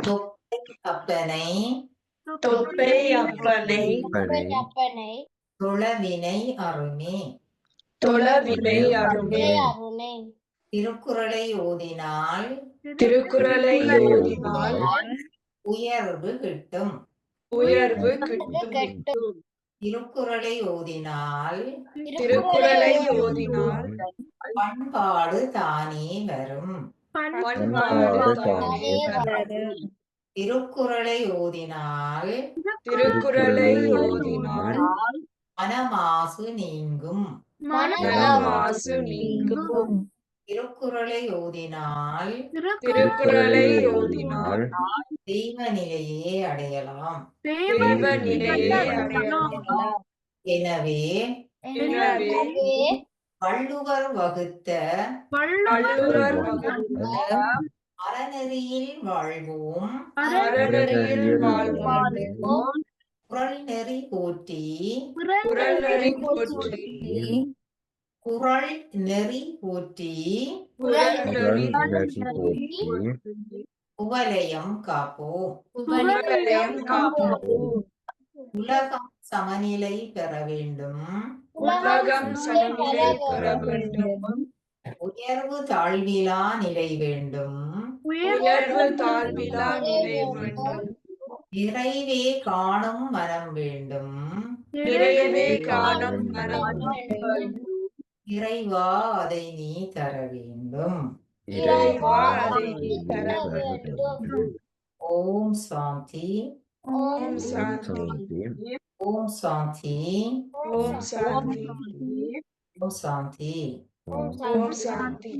தொப்பை அப்பனை தொப்பை அப்பனை பனை அப்பனை தொழவினை அருமே. தொழவினை அருமே. அருமை திருக்குறளை ஓதினால். திருக்குறளை ஓதினால். உயர்வு கிட்டும். உயர்வு கிட்டும். திருக்குறளை ஓதினால். திருக்குறளை ஓதினால். பண்பாடு தானே வரும். திருக்குறளை ஓதினால். திருக்குறளை ஓதினால். மனமாசு நீங்கும். மனமாசு நீங்கும். திருக்குறளை ஓதினால். திருக்குறளை ஓதினால். தெய்வ நிலையே அடையலாம். தெய்வ நிலையை அடையலாம். எனவே எனவே வள்ளுவர் வகுத்த அறநெறியில் வாழ்வோம். குறள் நெறி போற்றி. குறள் நெறி போற்றி. குவலயம் காப்போம். உலகம் சமநிலை பெற வேண்டும். உலகம் சமநிலை பெற வேண்டும். உயர்வு தாழ்விலா நிலை வேண்டும். உயர்வு தாழ்விலா நிலை வேண்டும். நிறைவே காணும் மனம் வேண்டும். நிறையவே காணும் மனம் வேண்டும். இறைவா அதை நீ தர வேண்டும். இறைவா அதை நீ தர வேண்டும். ஓம் சாந்தி. ஓம் சாந்தி. ஓம் சாந்தி ஓம் சாந்தி ஓம் சாந்தி ஓம் சாந்தி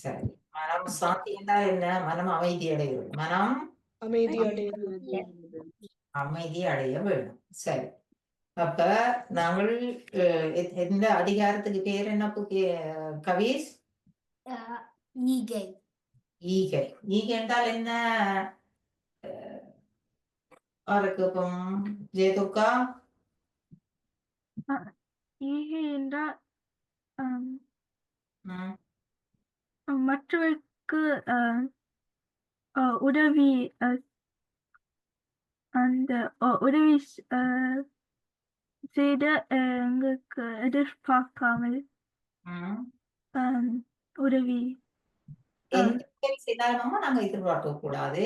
சரி. மனம் சாந்தி என்றால் என்ன? மனம் அமைதி அடைவது மனம் அமைதி அடைவது அமைதி அடைய வேண்டும். சரி. அப்ப நாங்கள் எந்த அதிகாரத்துக்கு பேர் என்ன கவிஸ்? ஈகை. ஈகை. ஈகை என்றால் என்ன? யாருக்கு இப்போ ஜெயதுர்கா ஈகை என்றால் மற்றவருக்கு உதவி அந்த உதவி செய்த எங்களுக்கு எதிர்பார்க்காமல் உதவி. எந்த உதவி செய்தாலுமா நாங்க எதிர்பார்க்க கூடாது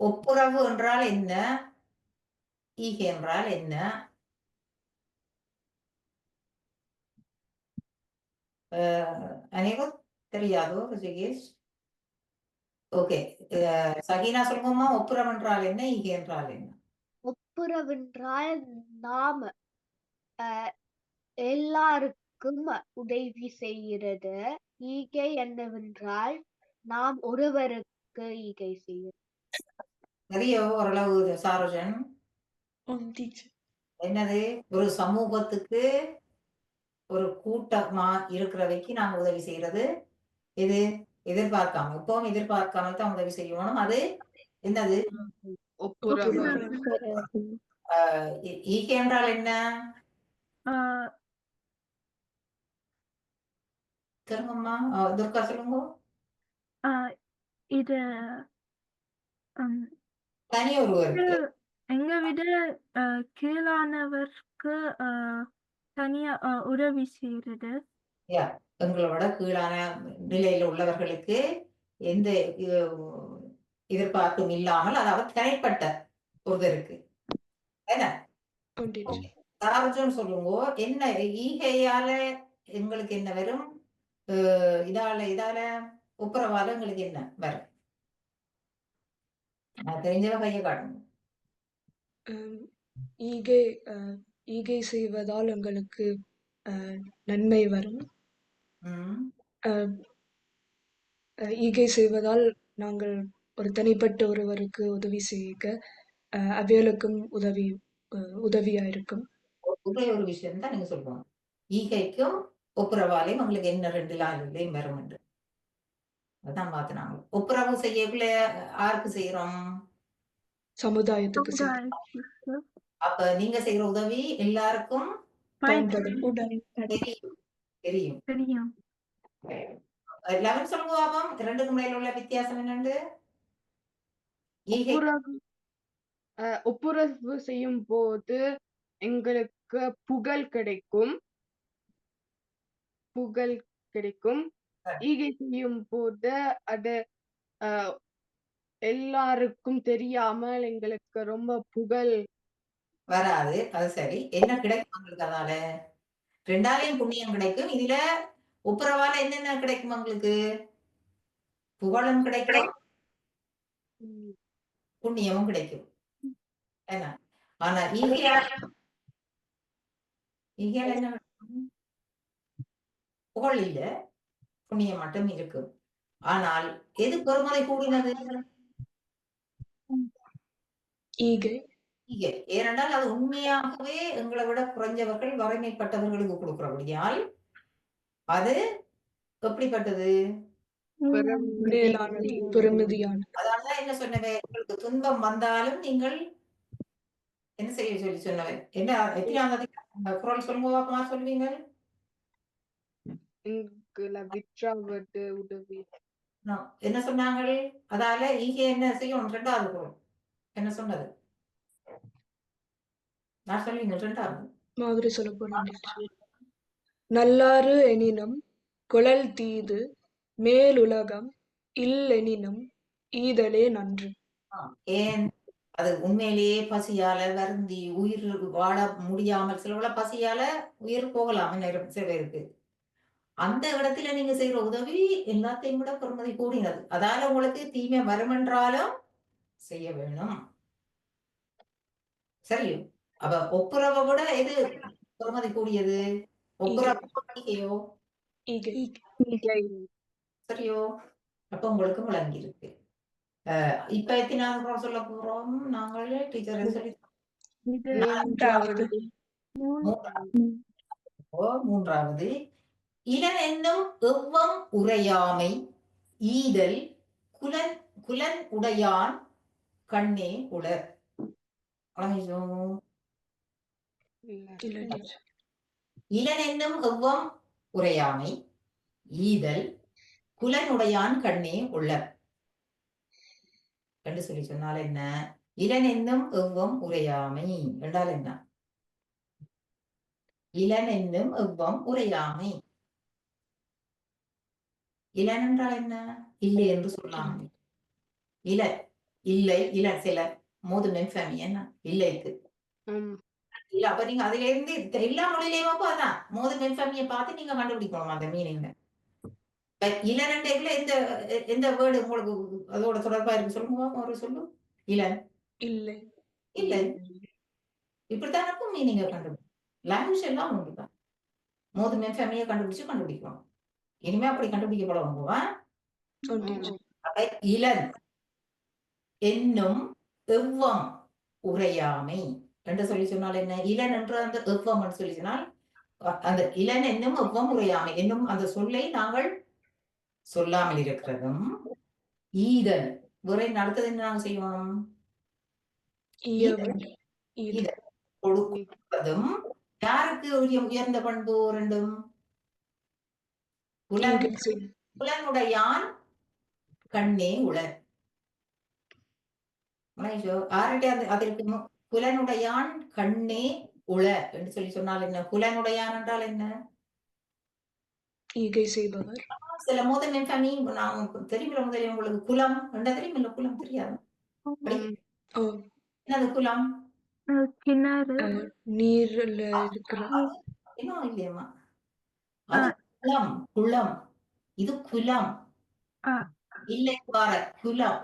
ஒப்புரவு என்றால் என்ன? ஈகை என்றால் என்ன? அனைவரும் தெரியாதோ ரிஷிகேஷ் ஓகே. சகீனா சொல்லுங்கம்மா ஒப்புரம் என்றால் என்ன? ஈகை என்றால் என்ன? ஒப்புரவென்றால் நாம். நாம எல்லாருக்கும் உதவி செய்கிறது. ஈகை என்னவென்றால் நாம் ஒருவருக்கு ஈகை செய்யும் சரியோ ஓரளவு சாரோஜன். என்னது? ஒரு சமூகத்துக்கு ஒரு கூட்டமா இருக்கிறவைக்கு நாங்க உதவி செய்யறது இது எதிர்பார்க்காம எப்பவும் எதிர்பார்க்காம தான் உதவி செய்யணும். அது என்னது? ஈகை என்றால் என்ன? சொல்லுங்கம்மா. துர்கா சொல்லுங்க. இது தனி ஒருவருக்கு எங்க விட அஹ், கீழானவருக்கு அஹ், தனியா அஹ், உதவி செய்யறது யா எங்களோட கீழான நிலையில உள்ளவர்களுக்கு எந்த அஹ், எதிர்பார்ப்பும் இல்லாமல் அதாவது தனிப்பட்ட ஒருத்தருக்கு. என்ன? சாரஜன் சொல்லுங்க என்ன ஈகையால எங்களுக்கு என்ன வரும்? அஹ் இதால இதால ஒப்புரவால எங்களுக்கு என்ன வரும்? தெரிஞ்சவ கையை காட்டுங்க ஈகை ஈகை செய்வதால் எங்களுக்கு நன்மை வரும் ஈகை செய்வதால் நாங்கள் ஒரு தனிப்பட்ட ஒருவருக்கு உதவி செய்ய அஹ், அவைகளுக்கும் உதவி உதவியா இருக்கும் ஒரே ஒரு விஷயம் தான் நீங்க சொல்லுவாங்க ஈகைக்கும் ஒப்புரவாலையும் உங்களுக்கு என்ன ரெண்டு லாலையும் வரும் என்று அதான் பார்த்து நாங்க ஒப்புரவு செய்யக்குள்ள யாருக்கு செய்யறோம் சமுதாயத்துக்கு அப்ப நீங்க செய்யற உதவி எல்லாருக்கும் தெரியும். தெரியும். லெவன் சொல்லுங்க பாப்போம் ரெண்டுக்கும் இடையில உள்ள வித்தியாசம் என்னண்டு? ஈகை ஒப்புரவு. செய்யும் போது எங்களுக்கு புகழ் கிடைக்கும். புகழ் கிடைக்கும். ஈகை செய்யும் போது அது அஹ், எல்லாருக்கும் தெரியாமல் எங்களுக்கு ரொம்ப புகழ். வராது. அது சரி. என்ன கிடைக்கும் உங்களுக்கு அதால ரெண்டாலையும் புண்ணியம் கிடைக்கும். இதுல ஒப்புரவால என்னென்ன கிடைக்கும் உங்களுக்கு? புகழும் கிடைக்கும். புண்ணியமும் கிடைக்கும். என்ன? ஆனா ஈகையால ஈகையால என்ன? புகழ் இல்ல. புண்ணியம் மட்டும் இருக்கும் ஆனால் எது பெருமதி கூடினது? ஏனென்றால் அது உண்மையாகவே எங்களை விட குறைஞ்சவர்கள் வறுமைப்பட்டவர்களுக்கு கொடுக்கிறபடியால் அது எப்படிப்பட்டது? அதான் என்ன சொன்னவன் உங்களுக்கு துன்பம் வந்தாலும் நீங்கள் என்ன செய்ய சொல்லி சொன்னவன் என்ன எத்தனாவது குரல் சொல்லுங்க பாப்பமா விற்றாவது உதவி. நான் என்ன சொன்னாங்க அதால ஈகை என்ன செய்யும்? ரெண்டாவது குரல். என்ன சொன்னது? நான் ரெண்டாவது. மாதிரி சொல்ல போறேன். நல்லாறு எனினும் குழல் தீது மேலுலகம் இல்லெனினும் ஈதலே நன்று. ஏன்? அது உண்மையிலேயே பசியால வருந்தி உயிர் வாழ முடியாமல் சிலவுல பசியால உயிர் போகலாம். நேரம் சில பேருக்கு. அந்த இடத்துல நீங்க செய்யற உதவி எல்லாத்தையும் விட பெருமதி கூடினது. அதால உங்களுக்கு தீமை வருமென்றாலும் செய்ய வேணும். சரி அப்ப ஒப்புரவை விட எது பெருமதி கூடியது? ஒப்புரவோ ஈகையோ ஈகை சரியோ? அப்ப உங்களுக்கு விளங்கி இருக்கு அஹ் இப்ப எத்தனாவது சொல்ல போறோம்? நாங்கள் டீச்சர் சொல்லி மூன்றாவது. மூன்றாவது ஓ, மூன்றாவது இளன் என்னும் எவ்வம் உரையாமை ஈதல் குலன் குலன் உடையான் கண்ணே உளர். இளன் என்னும் எவ்வம் உரையாமை ஈதல் குலனுடையான் கண்ணே உளர். என்று சொல்லி சொன்னால் என்ன? இளன் என்னும் எவ்வம் உரையாமை. என்றால் என்ன? இளன் என்னும் எவ்வம் உரையாமை. இளன் என்றால் என்ன? இல்லை என்று சொல்லாமல் இல இல்லை. இல சில மோது மென்ஃபேமி என்ன? இல்லைக்கு. இல்ல அப்ப நீங்க அதுல இருந்து எல்லா மொழியிலயும் அதான். மோது மென்ஃபேமியை பார்த்து நீங்க கண்டுபிடிக்கணும் அந்த மீனிங்க இளநண்டைக்குள்ள எந்த எ- எந்த வேர்டு உங்களுக்கு அதோட தொடர்பா இருக்கு சொல்லுங்க ஒரு சொல்லு. இளன். இல்லை. இல்லை. இப்படித்தான் இருக்கும் மீனிங்க கண்டுபிடிக்கும் லாங்குவேஜ் எல்லாம் ஒன்றுதான் மோது மென்ஃபேமியை கண்டுபிடிச்சு கண்டுபிடிக்கணும். இனிமே அப்படி teacher. அப்ப இளன் என்னும் எவ்வம் உரையாமை. என்று சொல்லி சொன்னால் என்ன? இளன் என்று அந்த எவ்வம் சொல்லி சொன்னால் அந்த இளன் என்னும் எவ்வம் உரையாமை. என்னும் அந்த சொல்லை நாங்கள் சொல்லாமல் இருக்கிறதும் ஈதல் உரை அடுத்தது என்ன நாங்கள் செய்வோம்? கொடுப்பதும் யாருக்கு உயர்ந்த பண்பு? ரெண்டும். புலனுடையான் கண்ணே உளர் அதற்கு புலனுடையான் கண்ணே உள என்று சொல்லி சொன்னால் என்ன? புலனுடையான் என்றால் என்ன? ஈகை செய்பவர். சில மோதல் மென்ஃபேமி நான் தெரியுமில்ல முதலில் உங்களுக்கு குலம் என்ன தெரியுமில்ல குலம் தெரியாது. என்னது குலம்? கிணறு. நீர்ல இருக்கிற இன்னும் இல்லையம்மா. குலம் குளம். இது குலம் ஆ. இல்லை பார குலம்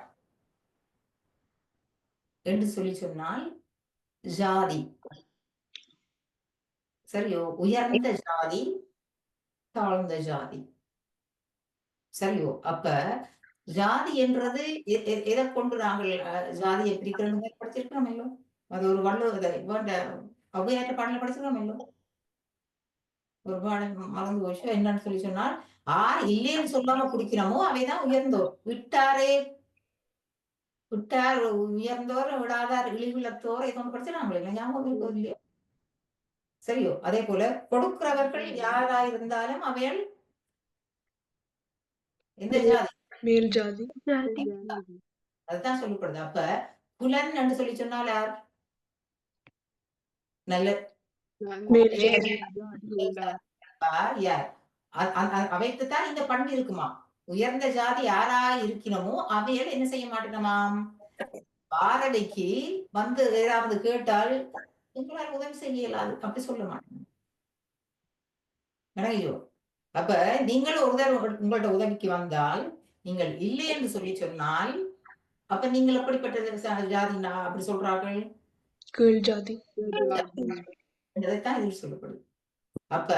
என்று சொல்லி சொன்னால் ஜாதி. சரியோ? உயர்ந்த ஜாதி தாழ்ந்த ஜாதி. சரியோ? அப்ப ஜாதி என்றது எதை கொண்டு நாங்கள் ஜாதியை பிரிக்கிறோம் படிச்சிருக்கிறோம் இல்லோ அது ஒரு வள்ளுவர் வேண்ட ஔவையாற்ற பாடல படிச்சிருக்கோம் இல்லோ ஒரு பாடம் மறந்து போச்சு. என்னன்னு சொல்லி சொன்னால் ஆர் இல்லைன்னு சொல்லாம குடிக்கிறோமோ அவைதான் உயர்ந்தோர். விட்டாரே. விட்டார் உயர்ந்தோர் விடாதார் இழிவுள்ளத்தோர் இதை ஒன்று படிச்சிருக்காங்களே இல்லை ஞாபகம் இருக்கோ இல்லையோ? சரியோ? அதே போல கொடுக்கிறவர்கள் யாரா இருந்தாலும் அவைகள் எந்த ஜாதி? மேல் ஜாதி. ஜாதி. அதுதான் சொல்லப்படுது. அப்ப புலன் என்று சொல்லி சொன்னால் யார்? நல்ல மேல். யார் யார் அ- அ- அ- அவைக்குத்தான் இந்த பண்பு இருக்குமா உயர்ந்த ஜாதி யாரா இருக்கணுமோ அவைகள் என்ன செய்ய மாட்டேனமாம்? பாரதிக்கு வந்து ஏதாவது கேட்டால் எங்களால் உதவி செய்ய இயலாது. அப்படி சொல்ல மாட்டேன். விளங்கியோ அப்ப நீங்கள் ஒரு தடவை உங்கள்ட்ட உதவிக்கு வந்தால் நீங்கள் இல்லை என்று சொல்லி சொன்னால் அப்ப நீங்கள் எப்படிப்பட்ட ஜாதினா அப்படி சொல்றார்கள். கீழ் ஜாதி. இதைத்தான் இதில் சொல்லப்படுது. அப்ப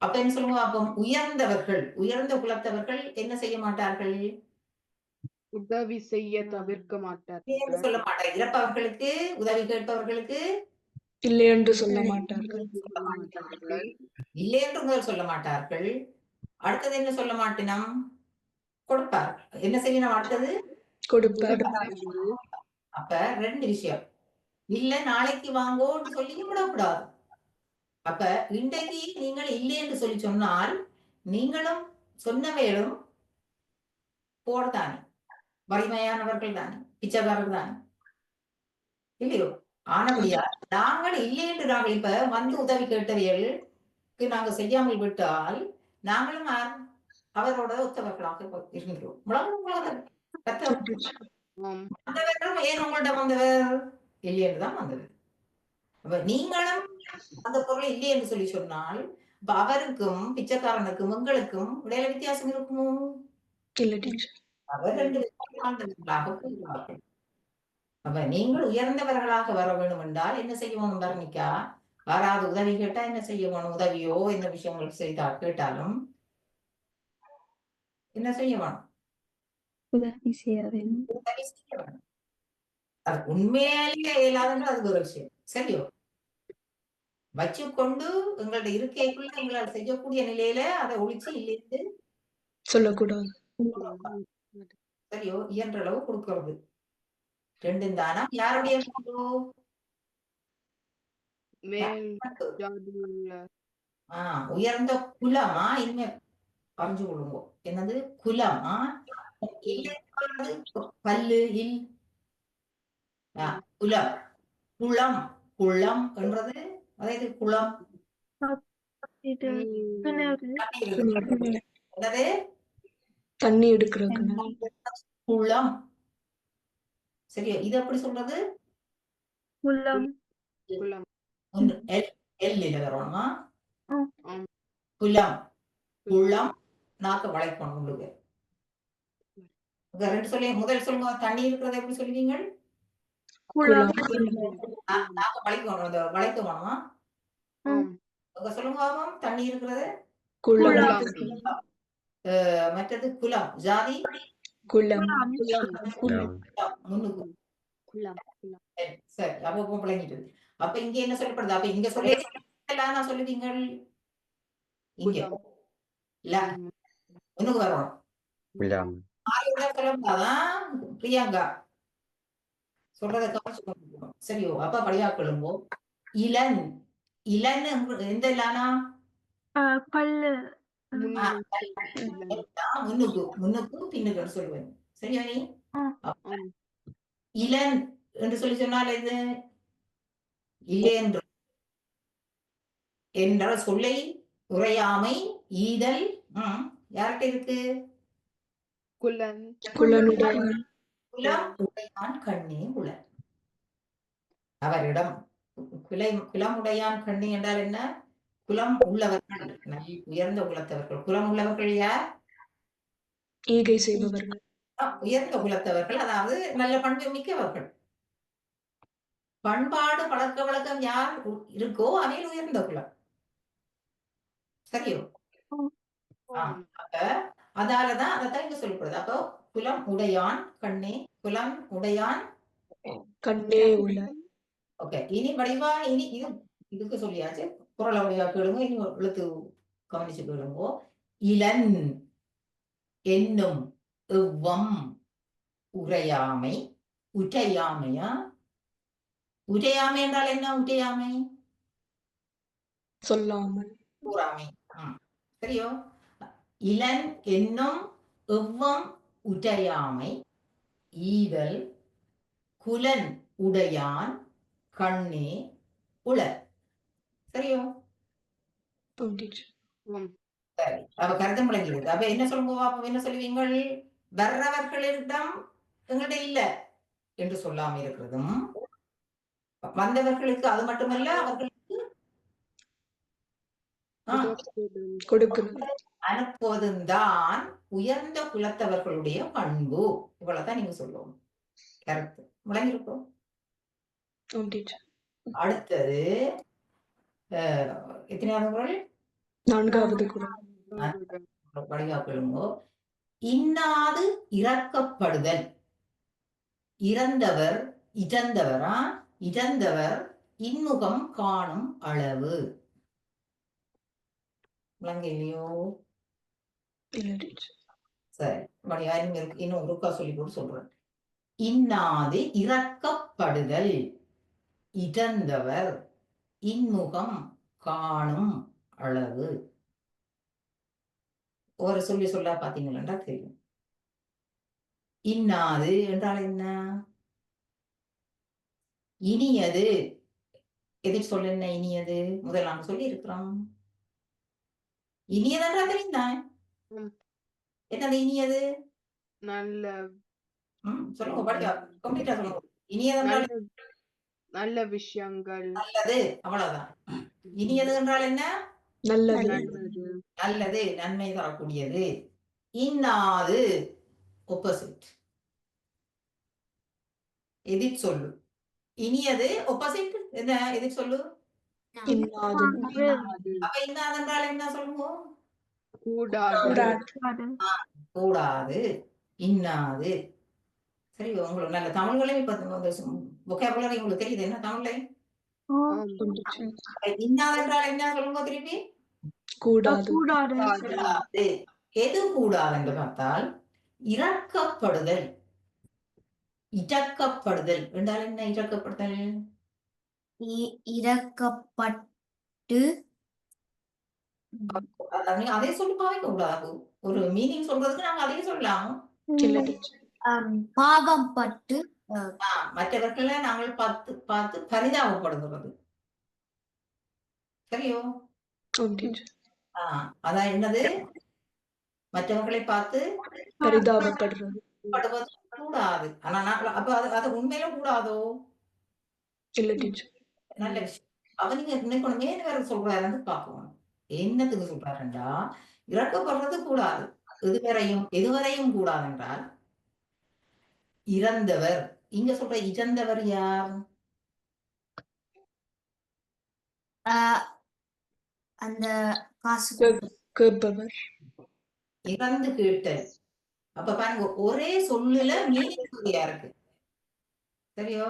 அப்ப என்ன சொல்லுவோம்? அப்ப உயர்ந்தவர்கள் உயர்ந்த குலத்தவர்கள் என்ன செய்ய மாட்டார்கள்? உதவி செய்ய தவிர்க்க மாட்டார் என்று சொல்ல மாட்டார்கள் இறப்பவர்களுக்கு உதவி கேட்பவர்களுக்கு இல்லை என்று சொல்ல மாட்டார்கள். இல்லை என்று முதல் சொல்ல மாட்டார்கள். அடுத்தது என்ன சொல்ல மாட்டினம்? கொடுப்பார். என்ன செய்யணும் அடுத்தது? கொடுப்பார். அப்ப ரெண்டு விஷயம். இல்ல நாளைக்கு வாங்கோன்னு சொல்லி விடக்கூடாது. அப்ப இன்றைக்கு நீங்கள் இல்லை என்று சொல்லி சொன்னால் நீங்களும் சொன்னவேளும் போர்தானே வலிமையானவர்கள் தானே? பிச்சைக்காரர்கள் தானே? இல்லையோ? ஆனபடியா நாங்கள் இல்லை என்று நாங்கள் இப்ப வந்து உதவி கேட்டவைகளுக்கு நாங்கள் செய்யாமல் விட்டால் நாங்களும் அவரோட ஒத்தவர்களாக இருக்கின்றோம். உலகம் உலகம். ஏன் உங்கள்ட்ட வந்தவர்? இல்லை என்றுதான் வந்தவர் அப்ப நீங்களும் அந்த பொருள் இல்லை என்று சொல்லி சொன்னால் அப்ப அவருக்கும் பிச்சைக்காரனுக்கும் உங்களுக்கும் இடையில வித்தியாசம் இருக்குமோ? அவர் ரெண்டு அப்ப நீங்கள் உயர்ந்தவர்களாக வர வேண்டும் என்றால் என்ன செய்ய வேணும் தர்மிக்கா யாராவது உதவி கேட்டா என்ன செய்ய வேணும் உதவியோ என்ன விஷயங்கள் செய்தா கேட்டாலும் என்ன செய்ய வேணும் உதவி செய்ய வேண்டும். உதவி செய்ய வேணும் அது உண்மையிலேயே இயலாதுன்ற அது ஒரு விஷயம். சரியோ? வச்சுக்கொண்டு எங்களுடைய இருக்கைக்குள்ள எங்களால் செய்யக்கூடிய நிலையில அதை ஒழிச்சு இல்லைன்னு சொல்லக்கூடாது. சரியோ? இயன்ற அளவு கொடுக்கறது. ரெண்டும் தானா யாருடைய ஆஹ் உயர்ந்த குலமா? இனிமே அறிஞ்சு கொள்ளுங்க. என்னது? குலமா? பல்லு இல் குலம் குளம். குளம் என்றது? அதாவது குளம். என்னது? தண்ணி எடுக்கிற கிணறு குளம். சரியா? இது எப்படி சொல்றது? குளம். குளம். எல் எல்லில வரணுமா ஆம். குலம் குளம். நாக்க வளைக்கணும் உங்களுக்கு. உங்க ரெண்டு சொல்லி முதல் சொல்லுங்க தண்ணி இருக்கிறத எப்படி சொல்லுவீங்க குளம் நா- நாக்க வளைக்கணும் அந்த வளைக்க வேணுமா ஆம் உங்க சொல்லுங்க தண்ணி இருக்கிறது? குளம். குளம். மற்றது குலம் ஜாதி? குளம். குளம். குளம். சரி, அப்போ இப்போ விளங்கிட்டு அப்ப இங்க என்ன சொல்லப்படுது? அப்ப இங்க சொல்லி எல்லாம் நான் சொல்லுவீங்க இங்க. குளம். இல்ல. குளம். ஆயோட சொல்லக்கூடாதான் பிரியங்கா. சொல்றத கவனிச்சு கொண்டிருக்கணும். சரியோ அப்ப படியா கொள்ளுங்கோ இளன் இளன் எந்த இல்லானா பல்லு. முன்னுக்கு. முன்னுக்கு பின்னுக்குன்னு சொல்லுவேன். சரியா நீ. இளன் என்று சொல்லி சொன்னால் இது இல்லை என்று. என்ற சொல்லை உரையாமை ஈதல் யார்கிட்ட இருக்கு? குளம் குளனுடைய குலம் உடையான் கண்ணே உள. அவரிடம் குலை குலம் உடையான் கண்ணி என்றால் என்ன? குலம் உள்ளவர்கள் உயர்ந்த குலத்தவர்கள். குலம் உள்ளவர்கள் யார்? ஈகை செய்பவர்கள். உயர்ந்த குலத்தவர்கள் அதாவது நல்ல பண்பு மிக்கவர்கள். பண்பாடு பழக்க வழக்கம் யார் இருக்கோ அவையில் உயர்ந்த குலம். சரியோ? அப்ப அதாலதான் அதைத்தான் இங்க சொல்லப்படுது. அப்போ குலம் உடையான் கண்ணே குலம் உடையான் கண்ணே உள்ள ஓகே இனி வடிவா இனி இது இதுக்கு சொல்லியாச்சு. குரல வடிவா கேளுங்க இனி எழுத்து கவனிச்சு கேளுங்க. இளன் என்னும் எவ்வம் உரையாமை உரையாமையா உரையாமை என்றால் என்ன உரையாமை சொல்லாமல். கூறாமை. சரியோ? இளன் என்னும் எவ்வம் உரையாமை ஈதல் குலன் உடையான் கண்ணே உள. சரியோ? சரி. அவ கருத்து முழங்கிடுது அப்ப என்ன சொல்லுங்க? அப்ப என்ன சொல்லுவீங்கள்? வர்றவர்களிடம் எங்கள்கிட்ட இல்ல என்று சொல்லாம இருக்கிறதும் வந்தவர்களுக்கு அது மட்டுமல்ல அவர்களுக்கு ஆ, கொடுக்கிறது அனுப்புவதும் தான் உயர்ந்த குலத்தவர்களுடைய பண்பு. இவ்வளவுதான் நீங்க சொல்லுவோம். ஓம் டீச்சர் அடுத்தது எத்தனையாவது குரல் நான்காவது இன்னாது இறக்கப்படுதல் இறந்தவர் இறந்தவரா இறந்தவர் இன்முகம் காணும் அளவு. விளங்கலையோ சரி வடிவா இன்னும் ஒருக்கா சொல்லி கூட சொல்றேன். இன்னாது இறக்கப்படுதல். இறந்தவர் இன்முகம் காணும் அளவு. ஒரு சொல்லி சொல்ல பாத்தீங்களா தெரியும். இன்னாது என்றால் என்ன? இனியது. எதிர் சொல்ல என்ன? இனியது. முதல் நாங்க சொல்லி இருக்கிறோம் இனியது என்றால் தெரியுதான் என்னது இனியது நல்ல சொல்லுங்க படிக்கா கம்ப்ளீட்டா சொல்லுங்க. இனியது என்றால் நல்ல விஷயங்கள். நல்லது அவ்வளவுதான். இனியது என்றால் என்ன? நல்லது. நல்லது. நல்லது நன்மை தரக்கூடியது. இன்னாது ஒப்போசிட் எதிர் சொல்லு. இனியது ஒப்போசிட் என்ன? எதிர் சொல்லு. இன்னாது. அப்ப இன்னாது என்றால் என்ன சொல்லுவோம்? கூடாது. இன்னாது. சரி உங்களுக்கு நல்ல தமிழ்களையும் இப்ப vocabulary உங்களுக்கு தெரியுது. என்ன தமிழ்ல? இன்னாது என்றால் என்ன சொல்லுங்க திருப்பி? கூடாது. எது கூடாது என்று பார்த்தால் இறக்கப்படுதல். இறக்கப்படுதல். என்றால் என்ன இறக்கப்படுதல்? இ- இறக்கப்பட்டு நீங்க அதே சொல்லி பாவைக்க கூடாது ஒரு மீனிங் சொல்றதுக்கு நாங்க அதையும் சொல்லலாம். பாவம் பட்டு மற்றவர்களை நாங்கள் பார்த்து பார்த்து பரிதாபப்படுகிறது சரியோ? அதான் என்னது? மற்றவர்களை பார்த்து பரிதாபப்படுறது. கூடாது. ஆனா நான் அப்ப அது அது உண்மையில கூடாதோ? இல்ல டீச்சர். நல்ல விஷயம். அவ நீங்க இன்னைக்கு வேற சொல்றாருன்னு பாக்கணும். என்னத்துக்கு சொல்றாருண்டா இறக்கப்படுறது கூடாது. எதுவரையும் எதுவரையும் கூடாது என்றால் இறந்தவர். இங்க சொல்ற இறந்தவர் யார்? அந்த காசு கேட்பவர். இறந்து கேட்டல் அப்ப பாருங்க ஒரே சொல்லுல மீனிங் சரியா இருக்கு. சரியோ?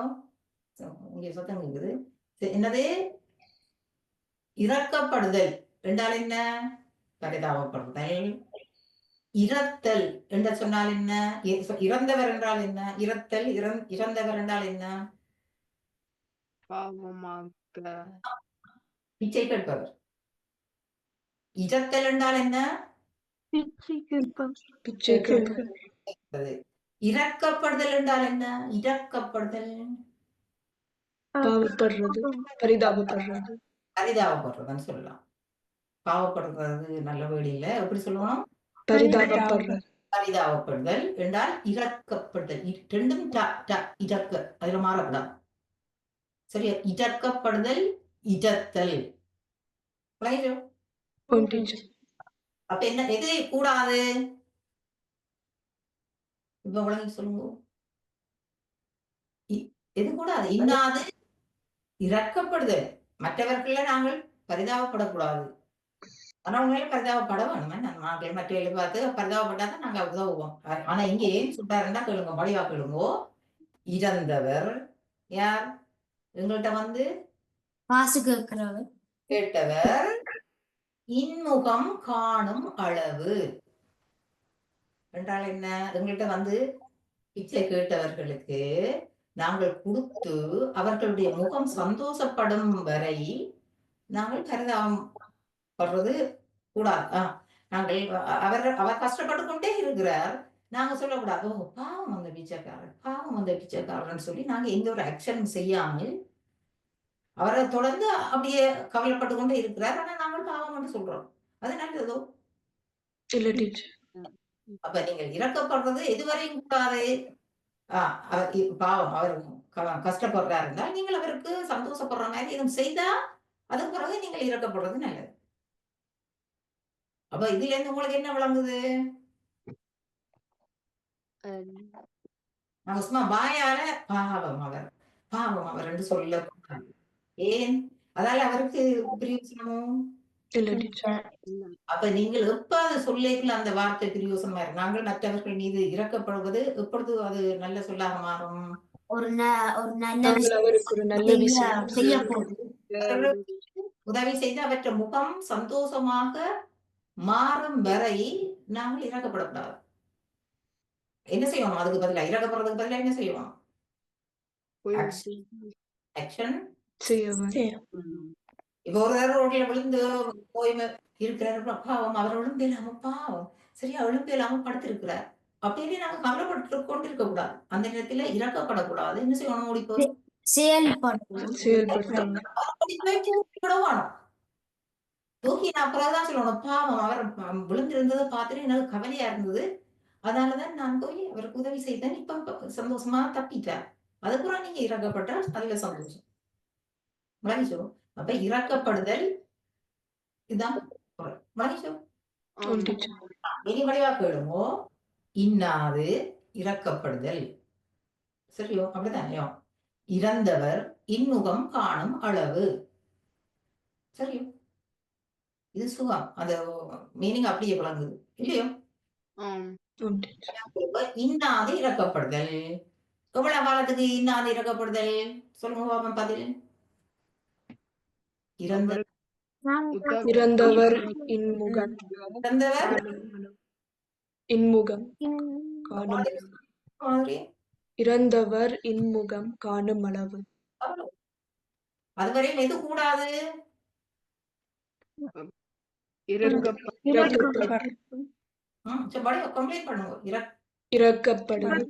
இங்க சத்தம் கேக்குது. சரி, என்னது? இறக்கப்படுதல். என்றால் என்ன? பரிதாபப்படுதல் இறத்தல் என்று சொன்னால் என்ன? இறந்தவர் என்றால் என்ன? இறத்தல் இறந் இறந்தவர் என்றால் என்ன? பிச்சை கேட்பவர். இறத்தல் என்றால் என்ன? இறக்கப்படுதல் என்றால் என்ன? இறக்கப்படுதல் பரிதாபப்படுறது. பரிதாபப்படுறதுன்னு சொல்லலாம். பாவப்படுறது நல்ல வேடி இல்ல. எப்படி சொல்லுவோம்? பரிதாபப்படுதல். என்றால் இறக்கப்படுதல். ரெண்டும் ட- ட- இறக்க அதுல மாறக்கூடாது சரியா? இறக்கப்படுதல் டீச்சர் அப்ப என்ன எது கூடாது? இப்ப விளங்கி சொல்லுங்க. எது கூடாது? இன்னாது இறக்கப்படுதல். மற்றவர்கள நாங்கள் பரிதாபப்படக்கூடாது. ஆனா உண்மையில பரிதாபப்பட வேணுமே நாங்கள் மற்றவர்களை பார்த்து பரிதாபப்பட்டாதான் நாங்க உதவுவோம். ஆனா இங்க ஏன் சொல்றாருன்னா கேளுங்க மடிவா கேளுங்கோ. இறந்தவர் யார்? எங்கள்கிட்ட வந்து காசு கேட்கிறவர். கேட்டவர் இன்முகம் காணும் அளவு. என்றால் என்ன? எங்கள்கிட்ட வந்து பிச்சை கேட்டவர்களுக்கு நாங்கள் கொடுத்து அவர்களுடைய முகம் சந்தோஷப்படும் வரை நாங்கள் பரிதாபம் படுறது கூடாது. நாங்கள் அவர் அவர் கஷ்டப்பட்டு கொண்டே இருக்கிறார். நாங்க சொல்லக்கூடாது. ஓ பாவம் அந்த பிச்சைக்காரர் பாவம் அந்த பிச்சைக்காரர்னு சொல்லி நாங்க எந்த ஒரு ஆக்ஷன் செய்யாமல் அவரை தொடர்ந்து அப்படியே கவலைப்பட்டு கொண்டே இருக்கிறார். ஆனா நாங்கள் பாவம்னு சொல்றோம். அது நல்லதோ அப்ப நீங்கள் இறக்கப்படுறது எதுவரையும் கூடாது. ஆஹ் அவர் பாவம் அவர் க- கஷ்டப்படுறா இருந்தால் நீங்கள் அவருக்கு சந்தோஷப்படுற மாதிரி எதுவும் செய்தா அதுக்கு பிறகு நீங்கள் இறக்கப்படுறது நல்லது. அப்ப இதுல இருந்து உங்களுக்கு என்ன விளங்குது? சும்மா வாயால பாவம் அவர் பாவம் அவர் என்று சொல்ல ஏன்? அதால அவருக்கு பிரயோசனமோ இல்ல டீச்சர் அப்ப நீங்கள் எப்ப அதை சொல்லிக்கல அந்த வார்த்தை பிரயோசனமா இருக்கு. நாங்கள் மற்றவர்கள் மீது இறக்கப்படுவது எப்பொழுது அது நல்ல சொல்லாக மாறும்? ஒரு நல்ல உதவி செய்து அவற்றை முகம் சந்தோஷமாக மாறும் வரை நாங்கள் இறக்கப்படக்கூடாது. என்ன செய்யணும் அதுக்கு பதிலா இறக்கப்படுறதுக்கு பதிலா என்ன செய்யணும். செய்ய. இப்ப ஒரு தடவை ரோட்ல விழுந்து போய் இருக்கிறாரு. பாவம் அவர் விழுந்து இல்லாம பாவம். சரியா விழுந்து இல்லாம படுத்திருக்கிறார். அப்படின்னு நாங்க கவலைப்பட்டு கொண்டிருக்க கூடாது அந்த நேரத்துல இறக்கப்படக்கூடாது. என்ன செய்யணும்? ஓடி போய் ஓடி போய் தூக்கி நான் அப்புறம் சொல்லணும் பாவம் அவர் விழுந்திருந்ததை பார்த்துட்டு எனக்கு கவலையா இருந்தது. அதனாலதான் நான் போய் அவருக்கு உதவி செய்தேன். இப்ப சந்தோஷமா தப்பிட்டார் அதுக்கப்புறம் நீங்க இறக்கப்பட்டால் அதுல சந்தோஷம். மகிழ்ச்சோ அப்ப இறக்கப்படுதல் இதுதான் இனி வடிவா கேளுமோ இன்னாது இறக்கப்படுதல். சரியோ? அப்படிதானையோ? இறந்தவர் இன்முகம் காணும் அளவு. சரியோ? இது சுகம். அந்த மீனிங் அப்படியே விளங்குது. இல்லையோ? இன்னாது இறக்கப்படுதல். எவ்வளவு காலத்துக்கு இன்னாது இறக்கப்படுதல்? சொல்லுங்க பாப்போம் பதில். இறந்த இறந்தவர். இன்முகம். இறந்தவர். இன்முகம். இறந்தவர் இன்முகம். காணும் அளவு. அதுவரையும் எது கூடாது? இறக்கப்படுதல் இறக்கப்படுதல்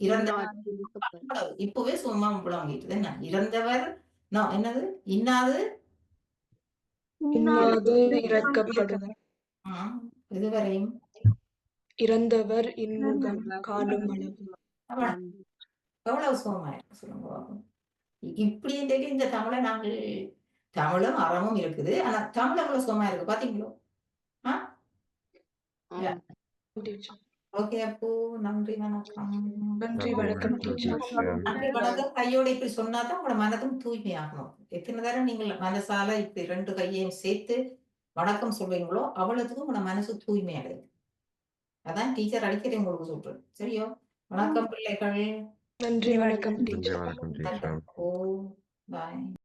இறந்தவர். இப்பவே சும்மா விளங்கிட்டு என்ன இறந்தவர் நான் என்னது இன்னாது இன்னாது இறக்கப்படுதல் ம், இதுவரையும் இறந்தவர் இன்முகம் காணும் அளவு. எவ்வளவு சுகமா இருக்கு சொல்லுங்க பாப்போம். இ- இப்படி இன்றைக்கு இந்த தமிழை நாங்கள் தமிழும் அறமும் இருக்குது. ஆனா தமிழ் எவ்வளவு சுகமா இருக்கு பாத்தீங்களோ ஓகே அப்போ நன்றி வணக்கம். நன்றி வணக்கம் நன்றி வணக்கம். கையோட இப்படி சொன்னாதான் உங்களோட மனதும் தூய்மையாகணும். எத்தனை தடவை நீங்கள் மனசால இப்படி ரெண்டு கையையும் சேர்த்து வணக்கம் சொல்வீங்களோ அவ்வளவுக்கும் உங்களோட மனசு தூய்மையாகுது அதான் டீச்சர் அடிக்கடி உங்களுக்கு சொல்றேன் சரியோ? வணக்கம் பிள்ளைகள். நன்றி வணக்கம். நன்றி டீச்சர் வணக்கம் டீச்சர். ஓ பாய்.